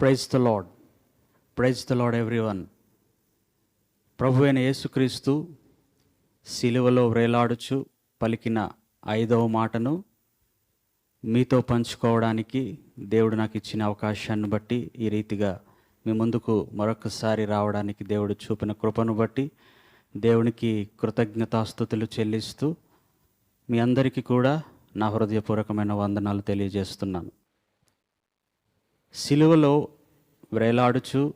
Praise the lord praise the lord everyone ప్రభు అయిన యేసుక్రీస్తు సిలువలో వ్రేలాడుచు పలికిన ఐదవ మాటను మీతో పంచుకోవడానికి దేవుడు నాకు ఇచ్చిన అవకాశాన్ని బట్టి ఈ రీతిగా మీ ముందుకు మరొకసారి రావడానికి దేవుడు చూపిన కృపను బట్టి దేవునికి కృతజ్ఞతాస్థుతులు చెల్లిస్తూ మీ అందరికీ కూడా నా హృదయపూర్వకమైన వందనాలు తెలియజేస్తున్నాను. సిలువలో వ్రేలాడుచు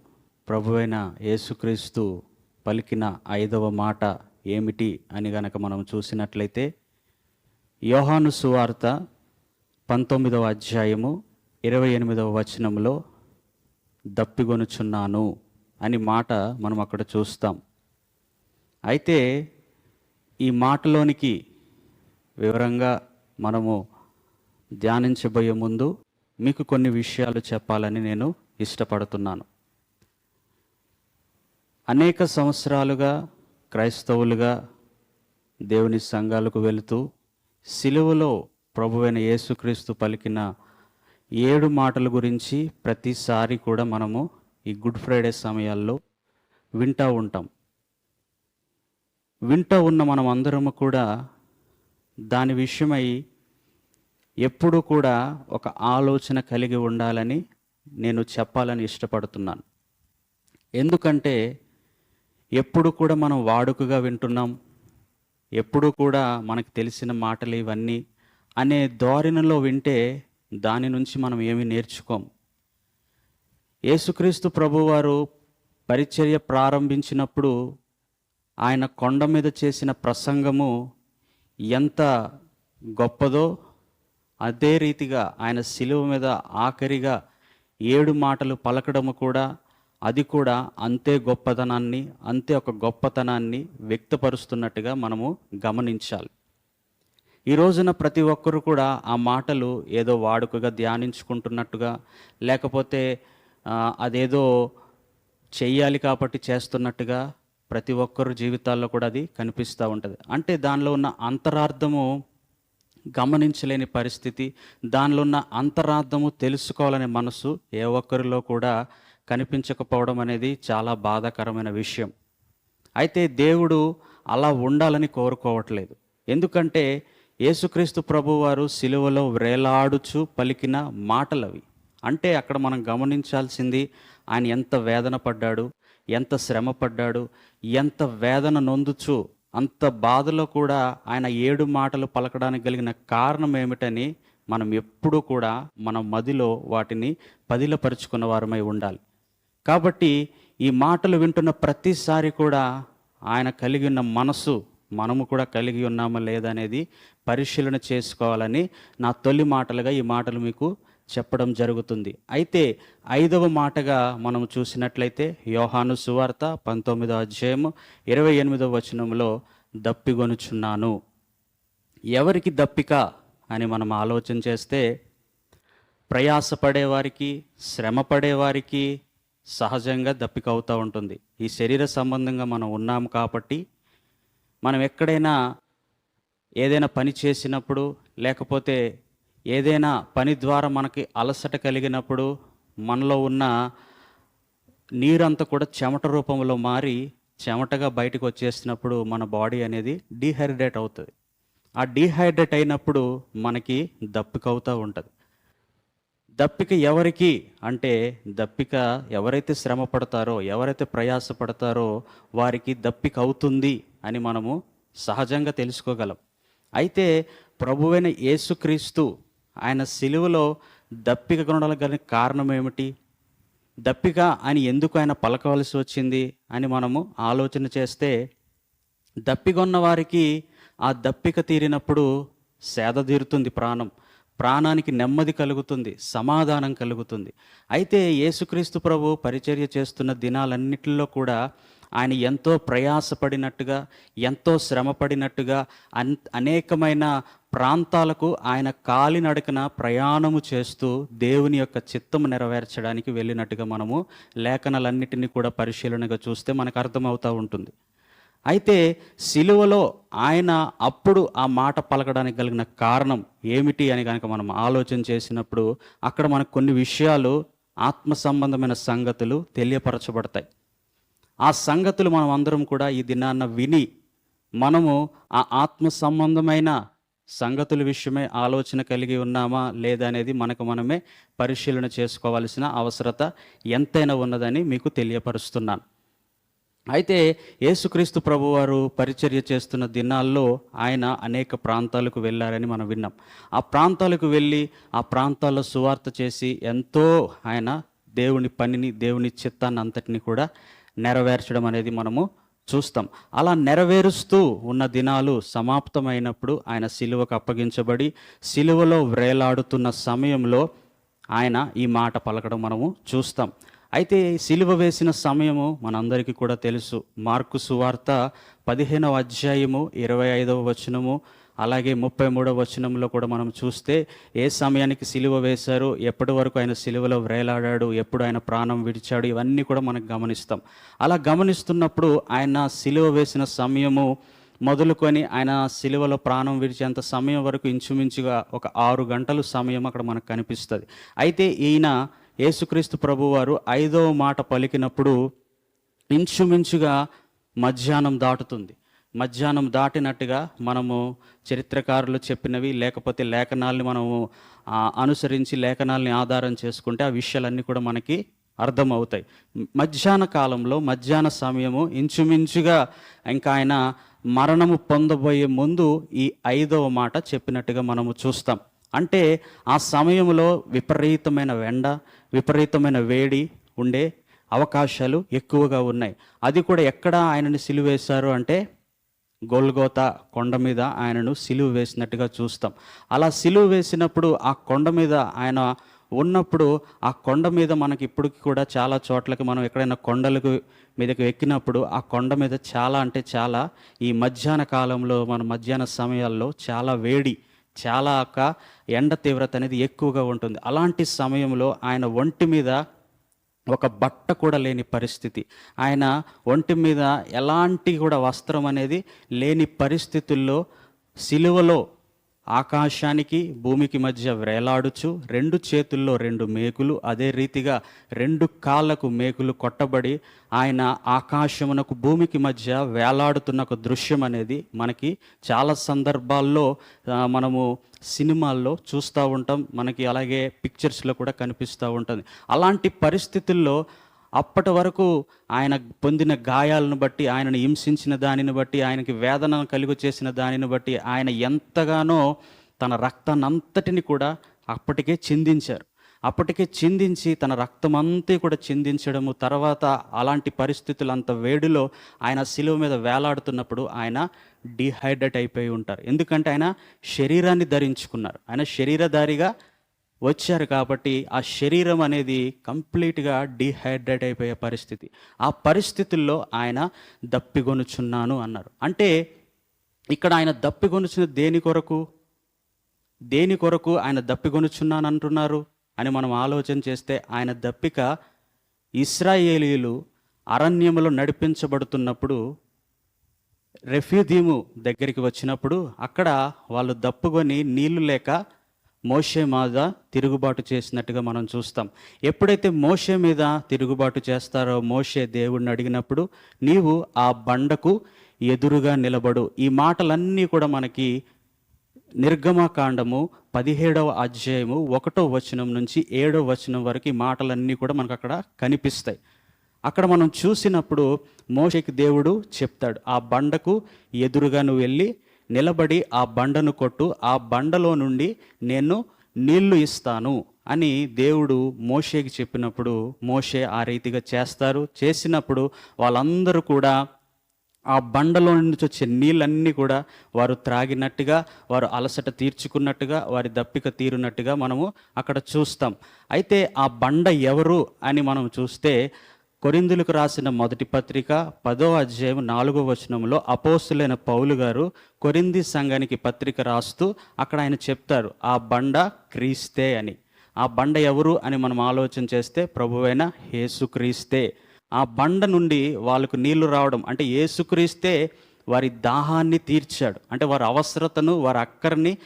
ప్రభువైన యేసుక్రీస్తు పలికిన ఐదవ మాట ఏమిటి అని గనక మనం చూసినట్లయితే యోహాను సువార్త పంతొమ్మిదవ అధ్యాయము ఇరవై ఎనిమిదవ వచనంలో దప్పిగొనుచున్నాను అని మాట మనం అక్కడ చూస్తాం. అయితే ఈ మాటలోనికి వివరంగా మనము ధ్యానించబోయే ముందు మీకు కొన్ని విషయాలు చెప్పాలని నేను ఇష్టపడుతున్నాను. అనేక సంవత్సరాలుగా క్రైస్తవులుగా దేవుని సంఘాలకు వెళుతూ సిలువలో ప్రభువైన యేసుక్రీస్తు పలికిన ఏడు మాటల గురించి ప్రతిసారి కూడా మనము ఈ గుడ్ ఫ్రైడే సమయాల్లో వింటూ ఉంటాం. వింటూ ఉన్న మనం అందరము కూడా దాని విషయమై ఎప్పుడూ కూడా ఒక ఆలోచన కలిగి ఉండాలని నేను చెప్పాలని ఇష్టపడుతున్నాను. ఎందుకంటే ఎప్పుడు కూడా మనం వాడుకగా వింటున్నాం ఎప్పుడు కూడా మనకు తెలిసిన మాటలు ఇవన్నీ అనే ధోరణిలో వింటే దాని నుంచి మనం ఏమి నేర్చుకోం. యేసుక్రీస్తు ప్రభువారు పరిచర్య ప్రారంభించినప్పుడు ఆయన కొండ మీద చేసిన ప్రసంగము ఎంత గొప్పదో అదే రీతిగా ఆయన శిలువ మీద ఆఖరిగా ఏడు మాటలు పలకడము కూడా అది కూడా అంతే గొప్పతనాన్ని అంతే ఒక గొప్పతనాన్ని వ్యక్తపరుస్తున్నట్టుగా మనము గమనించాలి. ఈ రోజున ప్రతి ఒక్కరు కూడా ఆ మాటలు ఏదో వాడుకగా ధ్యానించుకుంటున్నట్టుగా లేకపోతే అదేదో చెయ్యాలి కాబట్టి చేస్తున్నట్టుగా ప్రతి ఒక్కరు జీవితాల్లో కూడా అది కనిపిస్తూ ఉంటుంది. అంటే దానిలో ఉన్న అంతరార్థము గమనించలేని పరిస్థితి. దానిలో ఉన్న అంతరార్థము తెలుసుకోవాలనే మనసు ఏ ఒక్కరిలో కూడా కనిపించకపోవడం అనేది చాలా బాధాకరమైన విషయం. అయితే దేవుడు అలా ఉండాలని కోరుకోవట్లేదు. ఎందుకంటే యేసుక్రీస్తు ప్రభువారు సిలువలో వ్రేలాడుచు పలికిన మాటలవి. అంటే అక్కడ మనం గమనించాల్సింది ఆయన ఎంత వేదన పడ్డాడు ఎంత శ్రమ పడ్డాడు ఎంత వేదన నొందుచు అంత బాధలో కూడా ఆయన ఏడు మాటలు పలకడానికి కలిగిన కారణం ఏమిటని మనం ఎప్పుడూ కూడా మన మదిలో వాటిని పదిలపరుచుకున్న వారమై ఉండాలి. కాబట్టి ఈ మాటలు వింటున్న ప్రతిసారి కూడా ఆయన కలిగి ఉన్న మనసు మనము కూడా కలిగి ఉన్నామా లేదా అనేది పరిశీలన చేసుకోవాలని నా తొలి మాటలుగా ఈ మాటలు మీకు చెప్పడం జరుగుతుంది. అయితే ఐదవ మాటగా మనం చూసినట్లయితే యోహాను సువార్త పంతొమ్మిదో అధ్యాయము ఇరవై ఎనిమిదవ వచనంలో దప్పిగొనుచున్నాను ఎవరికి దప్పిక అని మనం ఆలోచన చేస్తే ప్రయాసపడేవారికి శ్రమ పడేవారికి సహజంగా దప్పిక అవుతూ ఉంటుంది. ఈ శరీర సంబంధంగా మనం ఉన్నాం కాబట్టి మనం ఎక్కడైనా ఏదైనా పని చేసినప్పుడు లేకపోతే ఏదైనా పని ద్వారా మనకి అలసట కలిగినప్పుడు మనలో ఉన్న నీరంతా కూడా చెమట రూపంలో మారి చెమటగా బయటకు వచ్చేసినప్పుడు మన బాడీ అనేది డీహైడ్రేట్ అవుతుంది. ఆ డీహైడ్రేట్ అయినప్పుడు మనకి దప్పిక అవుతూ ఉంటుంది. దప్పిక ఎవరికి అంటే దప్పిక ఎవరైతే శ్రమ పడతారో ఎవరైతే ప్రయాస పడతారో వారికి దప్పిక అవుతుంది అని మనము సహజంగా తెలుసుకోగలం. అయితే ప్రభువైన యేసుక్రీస్తు ఆయన సిలువలో దప్పిక కొనడానికి కారణం ఏమిటి? దప్పిక అని ఎందుకు ఆయన పలకవలసి వచ్చింది అని మనము ఆలోచన చేస్తే దప్పికొన్న వారికి ఆ దప్పిక తీరినప్పుడు సేద తీరుతుంది ప్రాణం. ప్రాణానికి నెమ్మది కలుగుతుంది సమాధానం కలుగుతుంది. అయితే యేసుక్రీస్తు ప్రభు పరిచర్య చేస్తున్న దినాలన్నిటిలో కూడా ఆయన ఎంతో ప్రయాసపడినట్టుగా ఎంతో శ్రమపడినట్టుగా అన్ అనేకమైన ప్రాంతాలకు ఆయన కాలినడకన ప్రయాణము చేస్తూ దేవుని యొక్క చిత్తము నెరవేర్చడానికి వెళ్ళినట్టుగా మనము లేఖనాలన్నిటినీ కూడా పరిశీలనగా చూస్తే మనకు అర్థమవుతూ ఉంటుంది. అయితే సిలువలో ఆయన అప్పుడు ఆ మాట పలకడానికి కలిగిన కారణం ఏమిటి అని కనుక మనం ఆలోచన చేసినప్పుడు అక్కడ మనకు కొన్ని విషయాలు ఆత్మ సంబంధమైన సంగతులు తెలియపరచబడతాయి. ఆ సంగతులు మనం అందరం కూడా ఈ దినాన్న విని మనము ఆ ఆత్మ సంబంధమైన సంగతుల విషయమే ఆలోచన కలిగి ఉన్నామా లేదా అనేది మనకు మనమే పరిశీలన చేసుకోవాల్సిన అవసరత ఎంతైనా ఉన్నదని మీకు తెలియపరుస్తున్నాను. అయితే యేసుక్రీస్తు ప్రభువారు పరిచర్య చేస్తున్న దినాల్లో ఆయన అనేక ప్రాంతాలకు వెళ్ళారని మనం విన్నాం. ఆ ప్రాంతాలకు వెళ్ళి ఆ ప్రాంతాల్లో సువార్త చేసి ఎంతో ఆయన దేవుని పనిని దేవుని చిత్తాన్ని అంతటిని కూడా నెరవేర్చడం అనేది మనము చూస్తాం. అలా నెరవేరుస్తూ ఉన్న దినాలు సమాప్తమైనప్పుడు ఆయన సిలువకు అప్పగించబడి సిలువలో వ్రేలాడుతున్న సమయంలో ఆయన ఈ మాట పలకడం మనము చూస్తాం. అయితే సిలువ వేసిన సమయము మనందరికీ కూడా తెలుసు. మార్కు సువార్త పదిహేనవ అధ్యాయము ఇరవై ఐదవ వచనము అలాగే ముప్పై మూడవ వచనంలో కూడా మనం చూస్తే ఏ సమయానికి సిలువ వేశారు ఎప్పటి వరకు ఆయన సిలువలో వ్రేలాడాడు ఎప్పుడు ఆయన ప్రాణం విడిచాడు ఇవన్నీ కూడా మనం గమనిస్తాం. అలా గమనిస్తున్నప్పుడు ఆయన సిలువ వేసిన సమయము మొదలుకొని ఆయన సిలువలో ప్రాణం విడిచేంత సమయం వరకు ఇంచుమించుగా ఒక ఆరు గంటలు సమయం అక్కడ మనకు కనిపిస్తుంది. అయితే ఈయన యేసుక్రీస్తు ప్రభువారు ఐదవ మాట పలికినప్పుడు ఇంచుమించుగా మధ్యాహ్నం దాటుతుంది. మధ్యాహ్నం దాటినట్టుగా మనము చరిత్రకారులు చెప్పినవి లేకపోతే లేఖనాల్ని మనము అనుసరించి లేఖనాల్ని ఆధారం చేసుకుంటే ఆ విషయాలన్నీ కూడా మనకి అర్థమవుతాయి. మధ్యాహ్న కాలంలో మధ్యాహ్న సమయము ఇంచుమించుగా ఇంకా ఆయన మరణము పొందబోయే ముందు ఈ ఐదవ మాట చెప్పినట్టుగా మనము చూస్తాం. అంటే ఆ సమయంలో విపరీతమైన వెండ విపరీతమైన వేడి ఉండే అవకాశాలు ఎక్కువగా ఉన్నాయి. అది కూడా ఎక్కడ ఆయనని సిలువేశారు అంటే గోల్గోత కొండ మీద ఆయనను సిలువ వేసినట్టుగా చూస్తాం. అలా సిలువ వేసినప్పుడు ఆ కొండ మీద ఆయన ఉన్నప్పుడు ఆ కొండ మీద మనకి ఇప్పటికి కూడా చాలా చోట్లకి మనం ఎక్కడైనా కొండలకు మీదకి ఎక్కినప్పుడు ఆ కొండ మీద చాలా అంటే చాలా ఈ మధ్యాహ్న కాలంలో మన మధ్యాహ్న సమయాల్లో చాలా వేడి చాలా ఒక ఎండ తీవ్రత అనేది ఎక్కువగా ఉంటుంది. అలాంటి సమయంలో ఆయన ఒంటి మీద ఒక బట్ట కూడా లేని పరిస్థితి. ఆయన ఒంటి మీద ఎలాంటి కూడా వస్త్రం అనేది లేని పరిస్థితుల్లో సిలువలో ఆకాశానికి భూమికి మధ్య వేలాడుచు రెండు చేతుల్లో రెండు మేకులు అదే రీతిగా రెండు కాళ్ళకు మేకులు కొట్టబడి ఆయన ఆకాశమునకు భూమికి మధ్య వేలాడుతున్న ఒక దృశ్యం అనేది మనకి చాలా సందర్భాల్లో మనము సినిమాల్లో చూస్తూ ఉంటాం. మనకి అలాగే పిక్చర్స్లో కూడా కనిపిస్తూ ఉంటుంది. అలాంటి పరిస్థితుల్లో అప్పటి వరకు ఆయన పొందిన గాయాలను బట్టి ఆయనను హింసించిన దానిని బట్టి ఆయనకి వేదన కలుగు చేసిన దానిని బట్టి ఆయన ఎంతగానో తన రక్తాన్నంతటిని కూడా అప్పటికే చిందించారు. అప్పటికే చిందించి తన రక్తం అంతా కూడా చిందించడము తర్వాత అలాంటి పరిస్థితులు అంత వేడిలో ఆయన శిలువ మీద వేలాడుతున్నప్పుడు ఆయన డిహైడ్రేట్ అయిపోయి ఉంటారు. ఎందుకంటే ఆయన శరీరాన్ని ధరించుకున్నారు. ఆయన శరీరధారిగా వచ్చారు కాబట్టి ఆ శరీరం అనేది కంప్లీట్గా డిహైడ్రేట్ అయిపోయే పరిస్థితి. ఆ పరిస్థితుల్లో ఆయన దప్పిగొనుచున్నాను అన్నారు. అంటే ఇక్కడ ఆయన దప్పిగొనుచున్న దేని కొరకు? దేని కొరకు ఆయన దప్పిగొనుచున్నాను అంటున్నారు అని మనం ఆలోచన చేస్తే ఆయన దప్పిక ఇస్రాయేలీలు అరణ్యములో నడిపించబడుతున్నప్పుడు రెఫ్యూదీము దగ్గరికి వచ్చినప్పుడు అక్కడ వాళ్ళు దప్పుకొని నీళ్ళు లేక మోషే మీద తిరుగుబాటు చేసినట్టుగా మనం చూస్తాం. ఎప్పుడైతే మోషే మీద తిరుగుబాటు చేస్తారో మోషే దేవుడిని అడిగినప్పుడు నీవు ఆ బండకు ఎదురుగా నిలబడు. ఈ మాటలన్నీ కూడా మనకి నిర్గమకాండము పదిహేడవ అధ్యాయము ఒకటో వచనం నుంచి ఏడో వచనం వరకు ఈ మాటలన్నీ కూడా మనకు అక్కడ కనిపిస్తాయి. అక్కడ మనం చూసినప్పుడు మోషకి దేవుడు చెప్తాడు ఆ బండకు ఎదురుగా నువ్వు వెళ్ళి నిలబడి ఆ బండను కొట్టు ఆ బండలో నుండి నేను నీళ్ళు ఇస్తాను అని దేవుడు మోషేకి చెప్పినప్పుడు మోషే ఆ రీతిగా చేస్తారు. చేసినప్పుడు వాళ్ళందరూ కూడా ఆ బండలో నుంచి వచ్చే నీళ్ళన్నీ కూడా వారు త్రాగినట్టుగా వారు అలసట తీర్చుకున్నట్టుగా వారి దప్పిక తీరునట్టుగా మనము అక్కడ చూస్తాం. అయితే ఆ బండ ఎవరు అని మనం చూస్తే కొరిందులకు రాసిన మొదటి పత్రిక పదో అధ్యాయం నాలుగో వచనంలో అపోస్తులైన పౌలు గారు కొరింది సంఘానికి పత్రిక రాస్తూ అక్కడ ఆయన చెప్తారు ఆ బండ క్రీస్తే అని. ఆ బండ ఎవరు అని మనం ఆలోచన చేస్తే ప్రభువైన యేసుక్రీస్తే ఆ బండ నుండి వాళ్ళకు నీళ్ళు రావడం అంటే యేసుక్రీస్తే వారి దాహాన్ని తీర్చాడు అంటే వారి అవసరతను వారి అక్కర్ని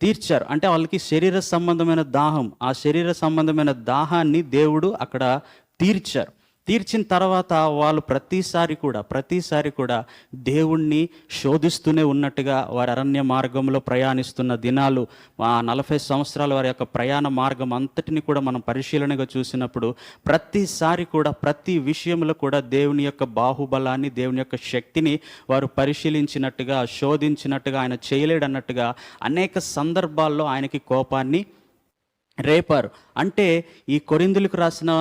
తీర్చారు. అంటే వాళ్ళకి శరీర సంబంధమైన దాహం ఆ శరీర సంబంధమైన దాహాన్ని దేవుడు అక్కడ తీర్చారు. తీర్చిన తర్వాత వాళ్ళు ప్రతిసారి కూడా ప్రతిసారి కూడా దేవుణ్ణి శోధిస్తూనే ఉన్నట్టుగా వారి అరణ్య మార్గంలో ప్రయాణిస్తున్న దినాలు ఆ నలభై సంవత్సరాల వారి యొక్క ప్రయాణ మార్గం అంతటిని కూడా మనం పరిశీలనగా చూసినప్పుడు ప్రతిసారి కూడా ప్రతి విషయంలో కూడా దేవుని యొక్క బాహుబలాన్ని దేవుని యొక్క శక్తిని వారు పరిశీలించినట్టుగా శోధించినట్టుగా ఆయన చేయలేడన్నట్టుగా అనేక సందర్భాల్లో ఆయనకి కోపాన్ని రేపారు. అంటే ఈ కొరిందులకు రాసిన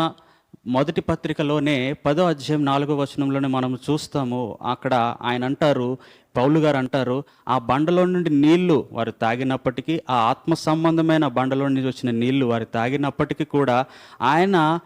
మొదటి పత్రికలోనే పదో అధ్యాయం నాలుగో వచనంలోనే మనం చూస్తాము అక్కడ ఆయన అంటారు పౌలు గారు అంటారు ఆ బండలో నుండి నీళ్ళు వారు తాగినప్పటికీ ఆ ఆత్మ సంబంధమైన బండలో నుంచి వచ్చిన నీళ్ళు వారు తాగినప్పటికీ కూడా ఆయన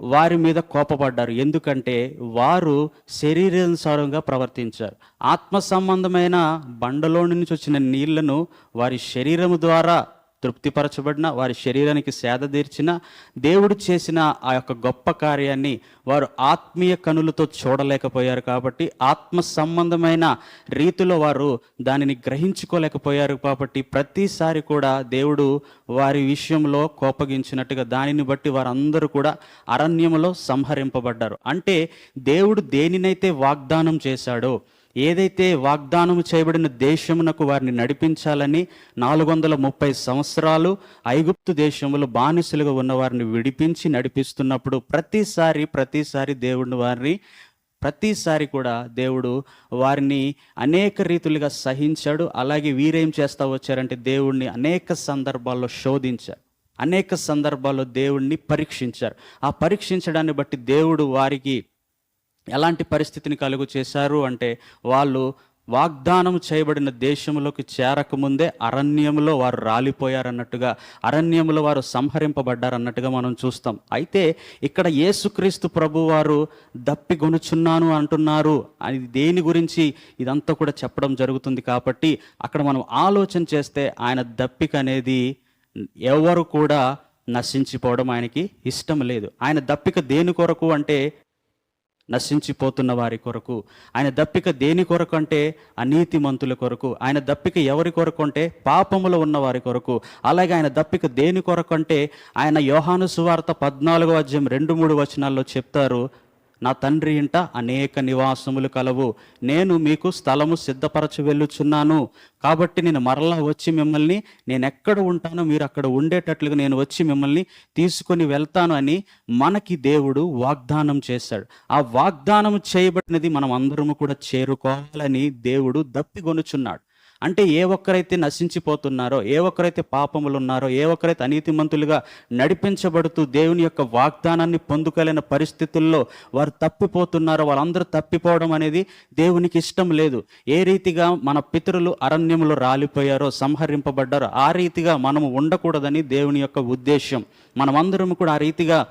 వారి మీద కోపపడ్డారు. ఎందుకంటే వారు శరీరానుసారంగా ప్రవర్తించారు. ఆత్మ సంబంధమైన బండలో నుంచి వచ్చిన నీళ్ళను వారి శరీరము ద్వారా తృప్తిపరచబడిన వారి శరీరానికి సేద తీర్చిన దేవుడు చేసిన ఆ యొక్క గొప్ప కార్యాన్ని వారు ఆత్మీయ కనులతో చూడలేకపోయారు కాబట్టి ఆత్మ సంబంధమైన రీతిలో వారు దానిని గ్రహించుకోలేకపోయారు కాబట్టి ప్రతిసారి కూడా దేవుడు వారి విషయంలో కోపగించినట్టుగా దానిని బట్టి వారందరూ కూడా అరణ్యంలో సంహరింపబడ్డారు. అంటే దేవుడు దేనినైతే వాగ్దానం చేశాడో ఏదైతే వాగ్దానం చేయబడిన దేశమునకు వారిని నడిపించాలని నాలుగు వందల ముప్పై సంవత్సరాలు ఐగుప్తు దేశంలో బానిసలుగా ఉన్న వారిని విడిపించి నడిపిస్తున్నప్పుడు ప్రతిసారి ప్రతిసారి దేవుడిని వారిని ప్రతిసారి కూడా దేవుడు వారిని అనేక రీతులుగా సహించాడు. అలాగే వీరేం చేస్తా వచ్చారంటే దేవుణ్ణి అనేక సందర్భాల్లో శోధించారు. అనేక సందర్భాల్లో దేవుణ్ణి పరీక్షించారు. ఆ పరీక్షించడాన్ని బట్టి దేవుడు వారికి ఎలాంటి పరిస్థితిని కలుగు చేశారు అంటే వాళ్ళు వాగ్దానం చేయబడిన దేశంలోకి చేరకముందే అరణ్యంలో వారు రాలిపోయారన్నట్టుగా అరణ్యంలో వారు సంహరింపబడ్డారన్నట్టుగా మనం చూస్తాం. అయితే ఇక్కడ యేసుక్రీస్తు ప్రభు వారు దప్పిగొనుచున్నాను అంటున్నారు అది దేని గురించి ఇదంతా కూడా చెప్పడం జరుగుతుంది కాబట్టి అక్కడ మనం ఆలోచన చేస్తే ఆయన దప్పిక అనేది ఎవరు కూడా నశించిపోవడం ఆయనకి ఇష్టం లేదు. ఆయన దప్పిక దేని కొరకు అంటే నశించిపోతున్న వారి కొరకు ఆయన దప్పిక దేని కొరకు అంటే అనీతిమంతుల కొరకు ఆయన దప్పిక ఎవరి కొరకు అంటే పాపములో ఉన్న వారి కొరకు. అలాగే ఆయన దప్పిక దేని కొరకు అంటే ఆయన యోహాను సువార్త పద్నాలుగో అధ్యాయం రెండు మూడు వచనాల్లో చెప్తారు నా తండ్రి ఇంట అనేక నివాసములు కలవు. నేను మీకు స్థలము సిద్ధపరచి వెళ్ళుచున్నాను. కాబట్టి నేను మరలా వచ్చి మిమ్మల్ని నేను ఎక్కడ ఉంటానో మీరు అక్కడ ఉండేటట్లుగా నేను వచ్చి మిమ్మల్ని తీసుకొని వెళ్తాను అని మనకి దేవుడు వాగ్దానం చేశాడు. ఆ వాగ్దానం చేయబడినది మనం అందరము కూడా చేరుకోవాలని దేవుడు దప్పిగొనుచున్నాడు అంటే ఏ ఒక్కరైతే నశించిపోతున్నారో ఏ ఒక్కరైతే పాపములు ఉన్నారో ఏ ఒక్కరైతే అనీతిమంతులుగా నడిపించబడుతూ దేవుని యొక్క వాగ్దానాన్ని పొందుకోలేని పరిస్థితుల్లో వారు తప్పిపోతున్నారో వాళ్ళందరూ తప్పిపోవడం అనేది దేవునికి ఇష్టం లేదు. ఏ రీతిగా మన పితరులు అరణ్యములు రాలిపోయారో సంహరింపబడ్డారో ఆ రీతిగా మనము ఉండకూడదని దేవుని యొక్క ఉద్దేశ్యం. మనమందరం కూడా ఆ రీతిగా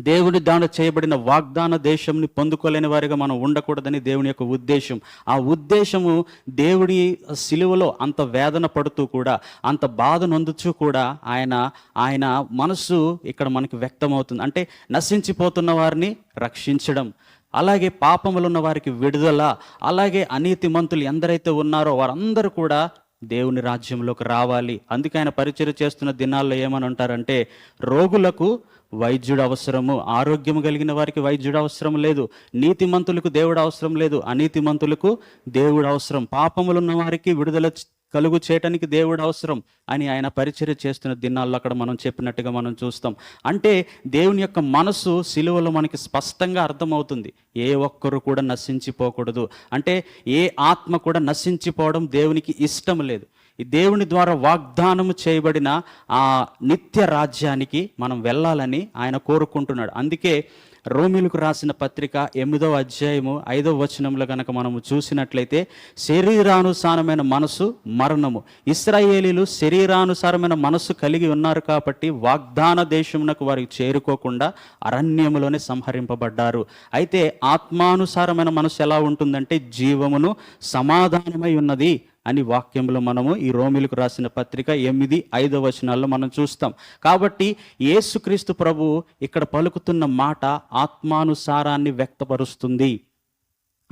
దేవుని దాన చేయబడిన వాగ్దాన దేశంని పొందుకోలేని వారిగా మనం ఉండకూడదని దేవుని యొక్క ఉద్దేశం. ఆ ఉద్దేశము దేవుడి సిలువలో అంత వేదన పడుతూ కూడా అంత బాధ నొందుచూ కూడా ఆయన ఆయన మనస్సు ఇక్కడ మనకి వ్యక్తమవుతుంది. అంటే నశించిపోతున్న వారిని రక్షించడం అలాగే పాపములు ఉన్న వారికి విడుదల అలాగే అనీతి మంతులు ఎందరైతే ఉన్నారో వారందరూ కూడా దేవుని రాజ్యంలోకి రావాలి. అందుకే ఆయన పరిచయం చేస్తున్న దినాల్లో ఏమని అంటారంటే రోగులకు వైద్యుడు అవసరము ఆరోగ్యం కలిగిన వారికి వైద్యుడు అవసరం లేదు నీతిమంతులకు దేవుడు అవసరం లేదు అనీతిమంతులకు దేవుడు అవసరం. పాపములున్న వారికి విడుదల కలుగు చేయటానికి దేవుడు అవసరం అని ఆయన పరిచర్య చేస్తున్న దినాల్లో అక్కడ మనం చెప్పినట్టుగా మనం చూస్తాం. అంటే దేవుని యొక్క మనసు సిలువలో మనకి స్పష్టంగా అర్థమవుతుంది. ఏ ఒక్కరు కూడా నశించిపోకూడదు. అంటే ఏ ఆత్మ కూడా నశించిపోవడం దేవునికి ఇష్టం లేదు. ఈ దేవుని ద్వారా వాగ్దానము చేయబడిన ఆ నిత్య రాజ్యానికి మనం వెళ్ళాలని ఆయన కోరుకుంటున్నాడు. అందుకే రోమిలకు రాసిన పత్రిక ఎనిమిదవ అధ్యాయము ఐదవ వచనంలో కనుక మనము చూసినట్లయితే శరీరానుసారమైన మనసు మరణము. ఇస్రాయేలీలు శరీరానుసారమైన మనసు కలిగి ఉన్నారు కాబట్టి వాగ్దాన దేశమునకు వారికి చేరుకోకుండా అరణ్యములోనే సంహరింపబడ్డారు. అయితే ఆత్మానుసారమైన మనసు ఎలా ఉంటుందంటే జీవమును సమాధానమై ఉన్నది. అని వాక్యంలో మనము ఈ రోమిలకు రాసిన పత్రిక ఎనిమిది ఐదో వచనాల్లో మనం చూస్తాం. కాబట్టి యేసుక్రీస్తు ప్రభు ఇక్కడ పలుకుతున్న మాట ఆత్మానుసారాన్ని వ్యక్తపరుస్తుంది.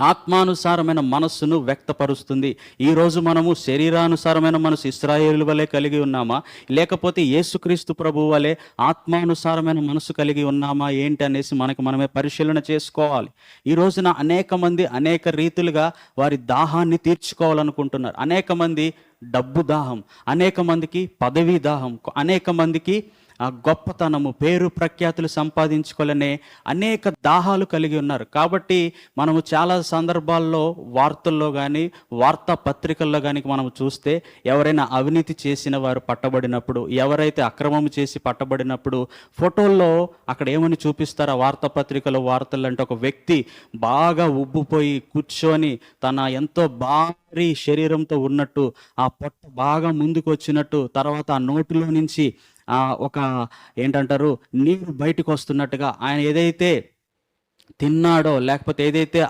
ఆత్మానుసారమైన మనస్సును వ్యక్తపరుస్తుంది. ఈరోజు మనము శరీరానుసారమైన మనసు ఇస్రాయేలు వలె కలిగి ఉన్నామా? లేకపోతే యేసుక్రీస్తు ప్రభు వలె ఆత్మానుసారమైన మనసు కలిగి ఉన్నామా? ఏంటి అనేసి మనకు మనమే పరిశీలన చేసుకోవాలి. ఈ రోజున అనేక మంది అనేక రీతులుగా వారి దాహాన్ని తీర్చుకోవాలనుకుంటున్నారు. అనేక మంది డబ్బు దాహం అనేక మందికి పదవీ దాహం అనేక మందికి ఆ గొప్పతనము పేరు ప్రఖ్యాతులు సంపాదించుకోవాలనే అనేక దాహాలు కలిగి ఉన్నారు. కాబట్టి మనము చాలా సందర్భాల్లో వార్తల్లో కానీ వార్తా పత్రికల్లో కానీ మనం చూస్తే ఎవరైనా అవినీతి చేసిన వారు పట్టబడినప్పుడు ఎవరైతే అక్రమం చేసి పట్టబడినప్పుడు ఫోటోల్లో అక్కడ ఏమని చూపిస్తారు ఆ వార్తాపత్రికలో వార్తలు అంటే ఒక వ్యక్తి బాగా ఉబ్బుపోయి కూర్చొని తన ఎంతో భారీ శరీరంతో ఉన్నట్టు ఆ పొట్ట బాగా ముందుకు వచ్చినట్టు తర్వాత ఆ నోటిలో నుంచి ఒక ఏంటంటారు నీరు బయటకు వస్తున్నట్టుగా ఆయన ఏదైతే తిన్నాడో లేకపోతే ఏదైతే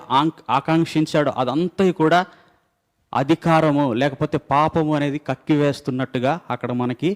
ఆకాంక్షించాడో అదంతా కూడా అధికారము లేకపోతే పాపము అనేది కక్కివేస్తున్నట్టుగా అక్కడ మనకి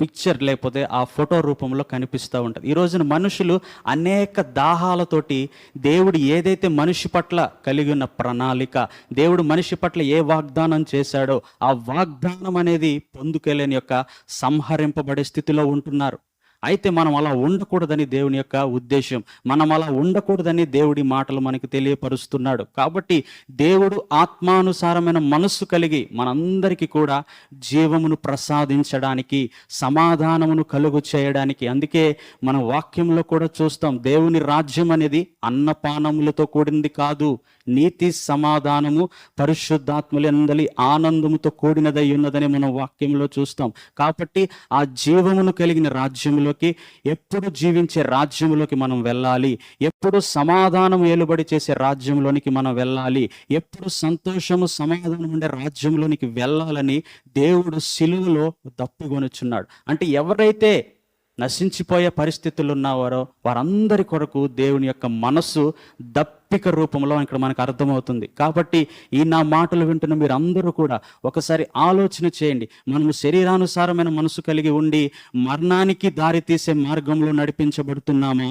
పిక్చర్ లేకపోతే ఆ ఫోటో రూపంలో కనిపిస్తూ ఉంటుంది. ఈ రోజున మనుషులు అనేక దాహాలతోటి దేవుడు ఏదైతే మనిషి పట్ల కలిగి ఉన్న ప్రణాళిక దేవుడు మనిషి పట్ల ఏ వాగ్దానం చేశాడో ఆ వాగ్దానం అనేది పొందుకెళ్ళని యొక్క సంహరింపబడే స్థితిలో ఉంటున్నారు. అయితే మనం అలా ఉండకూడదని దేవుని యొక్క ఉద్దేశం మనం అలా ఉండకూడదని దేవుడి మాటలు మనకు తెలియపరుస్తున్నాడు. కాబట్టి దేవుడు ఆత్మానుసారమైన మనస్సు కలిగి మనందరికీ కూడా జీవమును ప్రసాదించడానికి సమాధానమును కలుగు చేయడానికి. అందుకే మన వాక్యంలో కూడా చూస్తాం దేవుని రాజ్యం అనేది అన్నపానములతో కూడింది కాదు. నీతి సమాధానము పరిశుద్ధాత్మలందలి ఆనందముతో కూడినదై ఉన్నదని మనం వాక్యంలో చూస్తాం. కాబట్టి ఆ జీవమును కలిగిన రాజ్యంలోకి ఎప్పుడు జీవించే రాజ్యంలోకి మనం వెళ్ళాలి? ఎప్పుడు సమాధానం ఏలుబడి చేసే రాజ్యంలోనికి మనం వెళ్ళాలి? ఎప్పుడు సంతోషము సమాధానం ఉండే రాజ్యంలోనికి వెళ్ళాలని దేవుడు సిలువలో దప్పుకొనుచున్నాడు. అంటే ఎవరైతే నశించిపోయే పరిస్థితులు ఉన్నవారో వారందరి కొరకు దేవుని యొక్క మనస్సు దప్పిక రూపంలో ఇక్కడ మనకు అర్థమవుతుంది. కాబట్టి ఈ నా మాటలు వింటున్న మీరు అందరూ కూడా ఒకసారి ఆలోచన చేయండి. మనము శరీరానుసారమైన మనసు కలిగి ఉండి మరణానికి దారి తీసే మార్గంలో నడిపించబడుతున్నామా?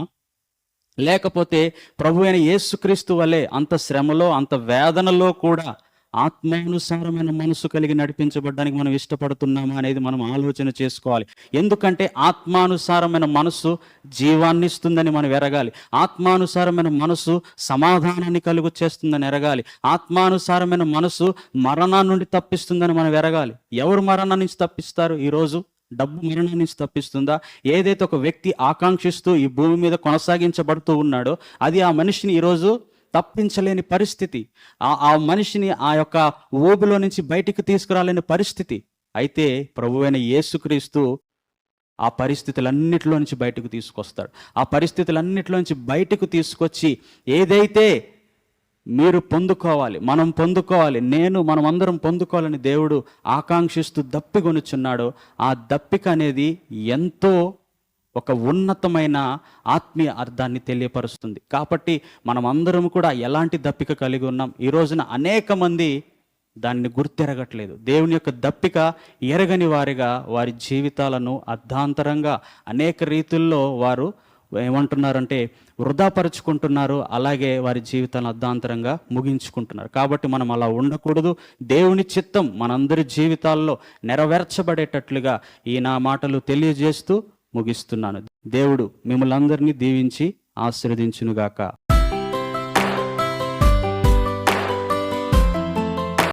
లేకపోతే ప్రభు అయిన యేసుక్రీస్తు వలె అంత శ్రమలో అంత వేదనలో కూడా ఆత్మానుసారమైన మనసు కలిగి నడిపించబడడానికి మనం ఇష్టపడుతున్నామా అనేది మనం ఆలోచన చేసుకోవాలి. ఎందుకంటే ఆత్మానుసారమైన మనసు జీవాన్ని ఇస్తుందని మనం ఎరగాలి. ఆత్మానుసారమైన మనసు సమాధానాన్ని కలుగు చేస్తుందని ఎరగాలి. ఆత్మానుసారమైన మనసు మరణాన్ని నుండి తప్పిస్తుందని మనం ఎరగాలి. ఎవరు మరణాన్ని నుంచి తప్పిస్తారు? ఈరోజు డబ్బు మరణం నుంచి తప్పిస్తుందా? ఏదైతే ఒక వ్యక్తి ఆకాంక్షిస్తూ ఈ భూమి మీద కొనసాగించబడుతూ ఉన్నాడో అది ఆ మనిషిని ఈరోజు తప్పించలేని పరిస్థితి. ఆ ఆ మనిషిని ఆ యొక్క ఊబిలో నుంచి బయటికి తీసుకురాలేని పరిస్థితి. అయితే ప్రభువైన యేసుక్రీస్తు ఆ పరిస్థితులన్నిటిలో నుంచి బయటకు తీసుకొస్తాడు. ఆ పరిస్థితులన్నిటిలో నుంచి బయటకు తీసుకొచ్చి ఏదైతే మీరు పొందుకోవాలి మనం పొందుకోవాలి నేను మనం అందరం పొందుకోవాలని దేవుడు ఆకాంక్షిస్తూ దప్పికొనుచున్నాడో ఆ దప్పిక అనేది ఎంతో ఒక ఉన్నతమైన ఆత్మీయ అర్థాన్ని తెలియపరుస్తుంది. కాబట్టి మనం అందరం కూడా ఎలాంటి దప్పిక కలిగి ఉన్నాం? ఈ రోజున అనేక మంది దాన్ని గుర్తెరగట్లేదు. దేవుని యొక్క దప్పిక ఎరగని వారిగా వారి జీవితాలను అర్ధాంతరంగా అనేక రీతుల్లో వారు ఏమంటున్నారంటే వృధాపరుచుకుంటున్నారు. అలాగే వారి జీవితాలను అర్ధాంతరంగా ముగించుకుంటున్నారు. కాబట్టి మనం అలా ఉండకూడదు. దేవుని చిత్తం మనందరి జీవితాల్లో నెరవేర్చబడేటట్లుగా ఈ నా మాటలు తెలియజేస్తూ ముగిస్తున్నాను. దేవుడు మిమ్మల్ని అందరినీ దీవించి ఆశీర్వదించునుగాక.